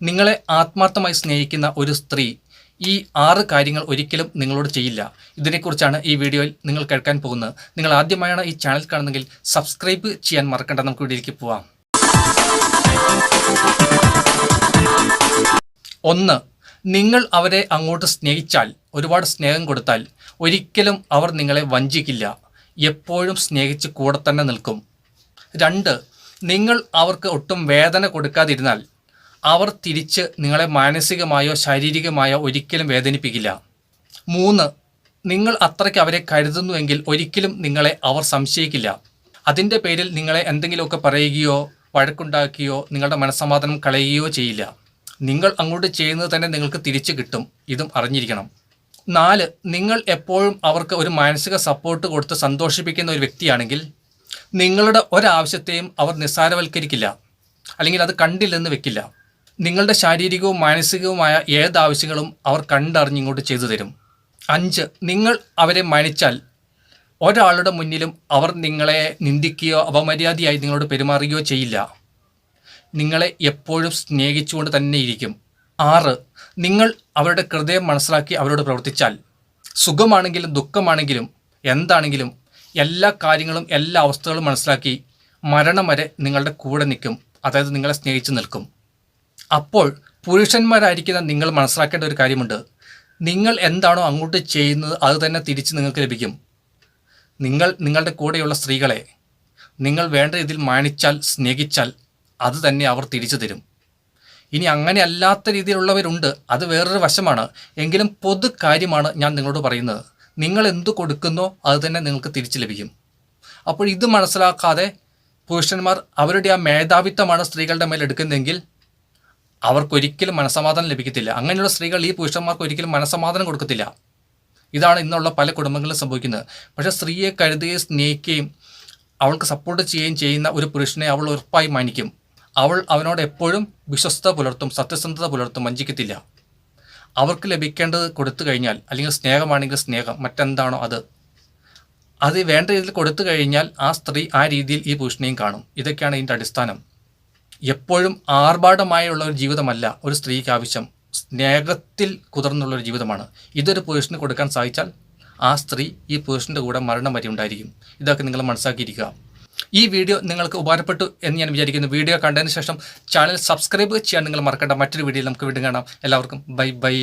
നിങ്ങളെ ആത്മാർത്ഥമായി സ്നേഹിക്കുന്ന ഒരു സ്ത്രീ ഈ ആറ് കാര്യങ്ങൾ ഒരിക്കലും നിങ്ങളോട് ചെയ്യില്ല. ഇതിനെക്കുറിച്ചാണ് ഈ വീഡിയോയിൽ നിങ്ങൾ കേൾക്കാൻ പോകുന്നത്. നിങ്ങൾ ആദ്യമായാണ് ഈ ചാനൽ കാണുന്നതെങ്കിൽ സബ്സ്ക്രൈബ് ചെയ്യാൻ മറക്കണ്ട. നമുക്ക് വീഡിയോയിലേക്ക് പോവാം. ഒന്ന് നിങ്ങൾ അവരെ അങ്ങോട്ട് സ്നേഹിച്ചാൽ ഒരുപാട് സ്നേഹം കൊടുത്താൽ ഒരിക്കലും അവർ നിങ്ങളെ വഞ്ചിക്കില്ല. എപ്പോഴും സ്നേഹിച്ച് കൂടെ തന്നെ നിൽക്കും. രണ്ട് നിങ്ങൾ അവർക്ക് ഒട്ടും വേദന കൊടുക്കാതിരുന്നാൽ അവർ തിരിച്ച് നിങ്ങളെ മാനസികമായോ ശാരീരികമായോ ഒരിക്കലും വേദനിപ്പിക്കില്ല. മൂന്ന് നിങ്ങൾ അത്രയ്ക്ക് അവരെ കരുതുന്നുവെങ്കിൽ ഒരിക്കലും നിങ്ങളെ അവർ സംശയിക്കില്ല. അതിന്റെ പേരിൽ നിങ്ങളെ എന്തെങ്കിലുമൊക്കെ പറയുകയോ വഴക്കുണ്ടാക്കുകയോ നിങ്ങളുടെ മനസ്സമാധാനം കളയുകയോ ചെയ്യില്ല. നിങ്ങൾ അങ്ങോട്ട് ചെയ്യുന്നത് തന്നെ നിങ്ങൾക്ക് തിരിച്ചു കിട്ടും. ഇതും അറിഞ്ഞിരിക്കണം. നാല് നിങ്ങൾ എപ്പോഴും അവർക്ക് ഒരു മാനസിക സപ്പോർട്ട് കൊടുത്ത് സന്തോഷിപ്പിക്കുന്ന ഒരു വ്യക്തിയാണെങ്കിൽ നിങ്ങളുടെ ഒരാവശ്യത്തെയും അവർ നിസ്സാരവൽക്കരിക്കില്ല. അല്ലെങ്കിൽ അത് കണ്ടില്ലെന്ന് വെക്കില്ല. നിങ്ങളുടെ ശാരീരികവും മാനസികവുമായ ഏത് ആവശ്യങ്ങളും അവർ കണ്ടറിഞ്ഞിങ്ങോട്ട് ചെയ്തു തരും. അഞ്ച് നിങ്ങൾ അവരെ മാനിച്ചാൽ ഒരാളുടെ മുന്നിലും അവർ നിങ്ങളെ നിന്ദിക്കുകയോ അപമര്യാദയായി നിങ്ങളോട് പെരുമാറുകയോ ചെയ്യില്ല. നിങ്ങളെ എപ്പോഴും സ്നേഹിച്ചുകൊണ്ട് തന്നെ ഇരിക്കും. ആറ് നിങ്ങൾ അവരുടെ ഹൃദയം മനസ്സിലാക്കി അവരോട് പ്രവർത്തിച്ചാൽ സുഖമാണെങ്കിലും ദുഃഖമാണെങ്കിലും എന്താണെങ്കിലും എല്ലാ കാര്യങ്ങളും എല്ലാ അവസ്ഥകളും മനസ്സിലാക്കി മരണം വരെ നിങ്ങളുടെ കൂടെ നിൽക്കും. അതായത് നിങ്ങളെ സ്നേഹിച്ച് നിൽക്കും. അപ്പോൾ പുരുഷന്മാരായിരിക്കുന്ന നിങ്ങൾ മനസ്സിലാക്കേണ്ട ഒരു കാര്യമുണ്ട്. നിങ്ങൾ എന്താണോ അങ്ങോട്ട് ചെയ്യുന്നത് അത് തന്നെ തിരിച്ച് നിങ്ങൾക്ക് ലഭിക്കും. നിങ്ങൾ നിങ്ങളുടെ കൂടെയുള്ള സ്ത്രീകളെ നിങ്ങൾ വേണ്ട രീതിയിൽ മാനിച്ചാൽ സ്നേഹിച്ചാൽ അത് തന്നെ അവർ തിരിച്ചു തരും. ഇനി അങ്ങനെ അല്ലാത്ത രീതിയിലുള്ളവരുണ്ട്. അത് വേറൊരു വശമാണ്. എങ്കിലും പൊതു കാര്യമാണ് ഞാൻ നിങ്ങളോട് പറയുന്നത്. നിങ്ങൾ എന്ത് കൊടുക്കുന്നോ അത് തന്നെ നിങ്ങൾക്ക് തിരിച്ചു ലഭിക്കും. അപ്പോൾ ഇത് മനസ്സിലാക്കാതെ പുരുഷന്മാർ അവരുടെ ആ മേധാവിത്വമാണ് സ്ത്രീകളുടെ മേൽ എടുക്കുന്നതെങ്കിൽ അവർക്കൊരിക്കലും മനസമാധാനം ലഭിക്കത്തില്ല. അങ്ങനെയുള്ള സ്ത്രീകൾ ഈ പുരുഷന്മാർക്ക് ഒരിക്കലും മനസമാധാനം കൊടുക്കത്തില്ല. ഇതാണ് ഇന്നുള്ള പല കുടുംബങ്ങളിലും സംഭവിക്കുന്നത്. പക്ഷേ സ്ത്രീയെ കരുതുകയും സ്നേഹിക്കുകയും അവൾക്ക് സപ്പോർട്ട് ചെയ്യുകയും ചെയ്യുന്ന ഒരു പുരുഷനെ അവൾ ഉറപ്പായി മാനിക്കും. അവൾ അവനോട് എപ്പോഴും വിശ്വസ്ത പുലർത്തും സത്യസന്ധത പുലർത്തും വഞ്ചിക്കത്തില്ല. അവർക്ക് ലഭിക്കേണ്ടത് കൊടുത്തു കഴിഞ്ഞാൽ അല്ലെങ്കിൽ സ്നേഹമാണെങ്കിൽ സ്നേഹം മറ്റെന്താണോ അത്. അത് വേണ്ട രീതിയിൽ കൊടുത്തു കഴിഞ്ഞാൽ ആ സ്ത്രീ ആ രീതിയിൽ ഈ പുരുഷനെയും കാണും. ഇതൊക്കെയാണ് ഇതിന്റെ അടിസ്ഥാനം. എപ്പോഴും ആർഭാടമായുള്ള ഒരു ജീവിതമല്ല ഒരു സ്ത്രീക്ക് ആവശ്യം. സ്നേഹത്തിൽ കുതിർന്നുള്ള ഒരു ജീവിതമാണ്. ഇതൊരു പുരുഷന് കൊടുക്കാൻ സാധിച്ചാൽ ആ സ്ത്രീ ഈ പുരുഷന്റെ കൂടെ മരണം വരെ ഉണ്ടായിരിക്കും. ഇതൊക്കെ നിങ്ങൾ മനസ്സാക്കിയിരിക്കുക ഈ വീഡിയോ നിങ്ങൾക്ക് ഉപകാരപ്പെട്ടു എന്ന് ഞാൻ വിചാരിക്കുന്നു. വീഡിയോ കണ്ടതിന് ശേഷം ചാനൽ സബ്സ്ക്രൈബ് ചെയ്യാൻ നിങ്ങൾ മറക്കേണ്ട. മറ്റൊരു വീഡിയോയിൽ നമുക്ക് വീണ്ടും കാണാം. എല്ലാവർക്കും ബൈ ബൈ.